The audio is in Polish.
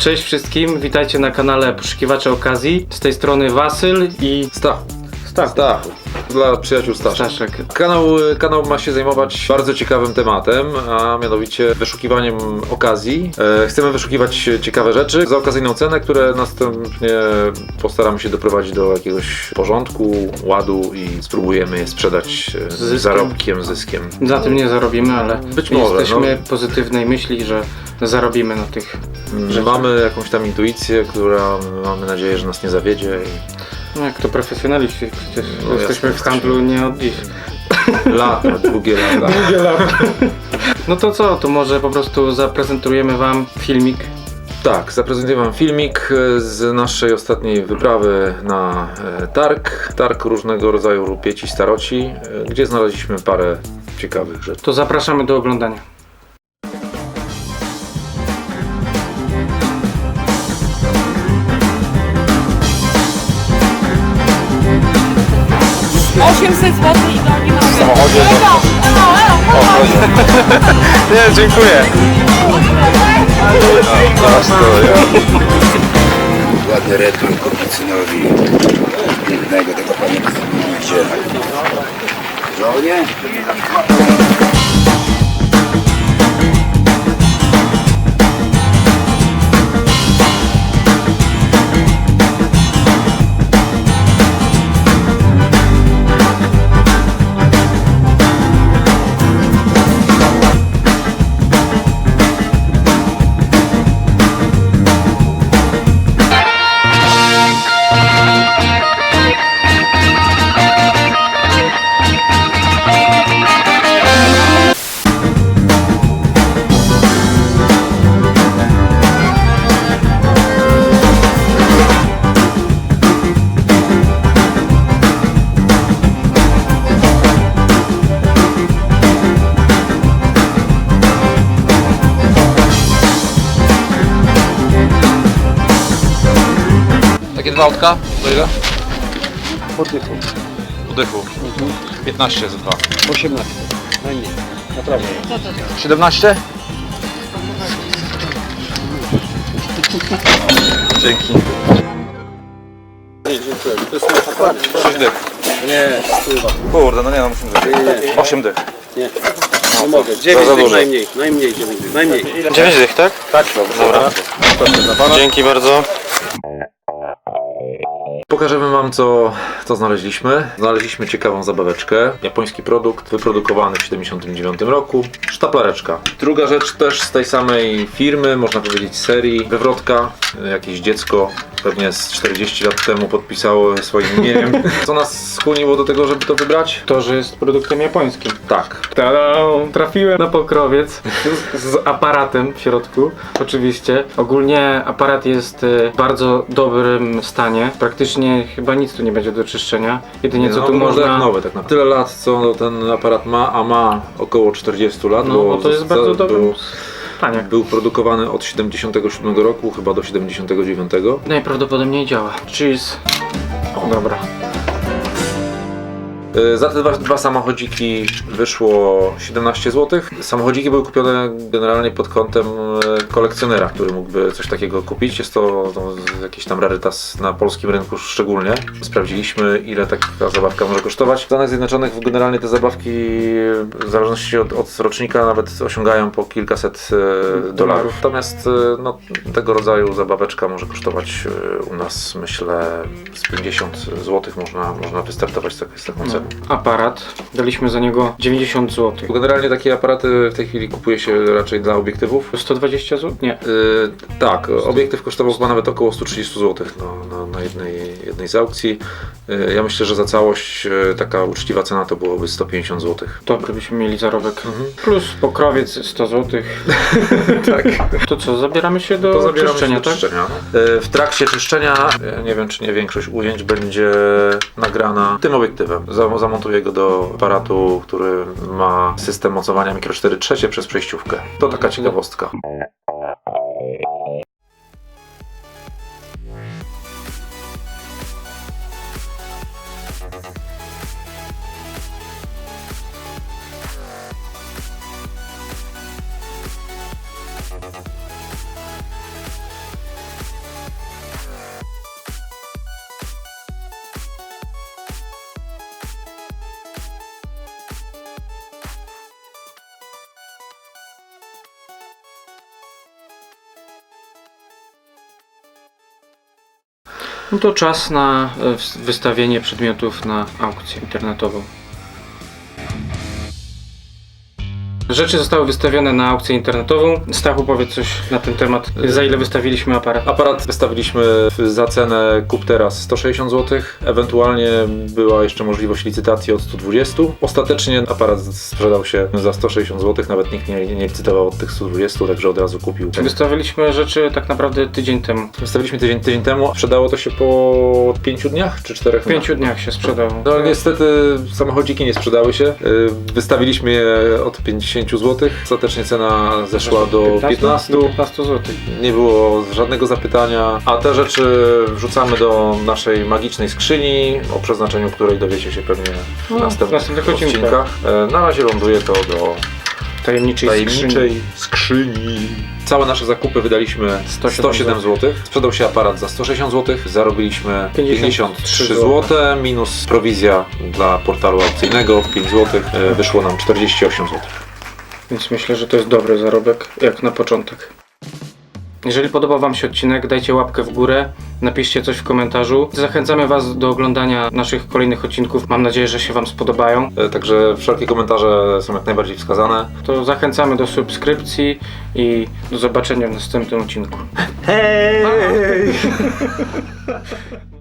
Cześć wszystkim, witajcie na kanale Poszukiwacze Okazji. Z tej strony Wasyl i Stachu. Stach. Stachu. Dla przyjaciół Staszek. Staszek. Kanał, kanał ma się zajmować bardzo ciekawym tematem, a mianowicie wyszukiwaniem okazji. E, chcemy wyszukiwać ciekawe rzeczy za okazyjną cenę, które następnie postaramy się doprowadzić do jakiegoś porządku, ładu i spróbujemy je sprzedać e, z Zyskiem. zarobkiem, zyskiem. Na tym nie zarobimy, ale Być może, jesteśmy pozytywnej myśli, że zarobimy na tych rzeczach. Mamy jakąś tam intuicję, która mamy nadzieję, że nas nie zawiedzie. No jak to profesjonaliści, przecież No, jesteśmy jasne, w handlu nie od dziś. I lata, długie lata. No to co, to może po prostu zaprezentujemy wam filmik. Tak, zaprezentuję Wam filmik e, z naszej ostatniej wyprawy na e, targ. Targ różnego rodzaju rupieci, staroci, e, gdzie znaleźliśmy parę ciekawych rzeczy. To zapraszamy do oglądania. Osiemset złotych i do nie mogę. W samochodzie Elo, elo, elo, elo. Nie, dziękuję. Ładny retur Koprycynowi. Pięknego tego pamiętam gdzie. Żołnie? Dwa autka? To ile? Podychu. Podychu. 15 za dwa. 18. Najmniej. Naprawdę. 17? Dzięki. Sześć dych. Nie, Kurde, no nie no musimy zrobić. 8 dych. nie. Nie mogę. 9 za dych dużo. najmniej. Najmniej 9 dych. Najmniej. 9 dych, tak? Tak, dobra. Dzięki bardzo. Pokażemy Wam, co, co znaleźliśmy. Znaleźliśmy ciekawą zabaweczkę. Japoński produkt, wyprodukowany w 1979 roku. Sztaplareczka. Druga rzecz też z tej samej firmy, można powiedzieć serii. Wywrotka. Jakieś dziecko pewnie z 40 lat temu podpisało swoim imieniem. Co nas skłoniło do tego, żeby to wybrać? To, że jest produktem japońskim. Tak. Tada! Trafiłem na pokrowiec z, z aparatem w środku, oczywiście. Ogólnie aparat jest y, w bardzo dobrym stanie. Praktycznie chyba nic tu nie będzie do czyszczenia. Jedynie co no, tu wygląda jak można. nowy tak naprawdę. Tyle lat, co ten aparat ma, a ma około 40 lat. No, bo to jest bardzo dobrym był- stanie. Był produkowany od 77 roku, chyba do 79. Najprawdopodobniej działa. Cheese. Dobra. Y, Za te dwa, dwa samochodziki wyszło 17 zł. Samochodziki były kupione generalnie pod kątem e, kolekcjonera, który mógłby coś takiego kupić. Jest to, to jakiś tam rarytas na polskim rynku szczególnie. Sprawdziliśmy ile taka zabawka może kosztować. W Stanach Zjednoczonych generalnie te zabawki w zależności od, od rocznika nawet osiągają po kilkaset e, dolarów. Natomiast no, tego rodzaju zabaweczka może kosztować u nas myślę z 50 zł można, można wystartować z, tak- z taką ceną. Aparat. Daliśmy za niego 90 zł. Generalnie takie aparaty w tej chwili kupuje się raczej dla obiektywów. 120 zł? Nie. Yy, tak, obiektyw kosztował chyba nawet około 130 zł na, na, na jednej, jednej z aukcji. Yy, ja myślę, że za całość yy, taka uczciwa cena to byłoby 150 zł. Dobry byśmy mieli zarobek. Mhm. Plus pokrowiec 100 zł. tak. To co, zabieramy się do To zabieramy czyszczenia, się do tak? czyszczenia. Yy, w trakcie czyszczenia, nie wiem czy nie większość ujęć będzie nagrana tym obiektywem. Zam- Zamontuję go do aparatu, który ma system mocowania mikro 4 trzecie przez przejściówkę. To taka ciekawostka. No to czas na e, wystawienie przedmiotów na aukcję internetową. Rzeczy zostały wystawione na aukcję internetową. Stachu powiedz coś na ten temat. Za ile wystawiliśmy aparat? Aparat wystawiliśmy za cenę kup teraz 160 zł. Ewentualnie była jeszcze możliwość licytacji od 120. Ostatecznie aparat sprzedał się za 160 zł. Nawet nikt nie, nie licytował od tych 120, także od razu kupił. Wystawiliśmy rzeczy tak naprawdę tydzień temu. Wystawiliśmy tydzień, tydzień temu. Sprzedało to się po 5 dniach czy 4 W pięciu dniach się sprzedał. No niestety samochodziki nie sprzedały się. Y, Wystawiliśmy je od 50 zł. Ostatecznie cena zeszła do 15. Do 15 zł. Nie było żadnego zapytania, a te rzeczy wrzucamy do naszej magicznej skrzyni, o przeznaczeniu której dowiecie się pewnie w No, następnych, w następnych odcinkach. odcinkach. E, Na razie ląduje to do Tajemniczej, tajemniczej skrzyni. skrzyni. Całe nasze zakupy wydaliśmy 107 107 zł. Sprzedał się aparat za 160 zł. Zarobiliśmy 53 53 zł. Minus prowizja dla portalu aukcyjnego 5 zł. E, Wyszło nam 48 zł. Więc myślę, że to jest dobry zarobek, jak na początek. Jeżeli podobał Wam się odcinek, dajcie łapkę w górę, napiszcie coś w komentarzu. Zachęcamy Was do oglądania naszych kolejnych odcinków. Mam nadzieję, że się Wam spodobają. E, Także wszelkie komentarze są jak najbardziej wskazane. To zachęcamy do subskrypcji i do zobaczenia w następnym odcinku. Hej!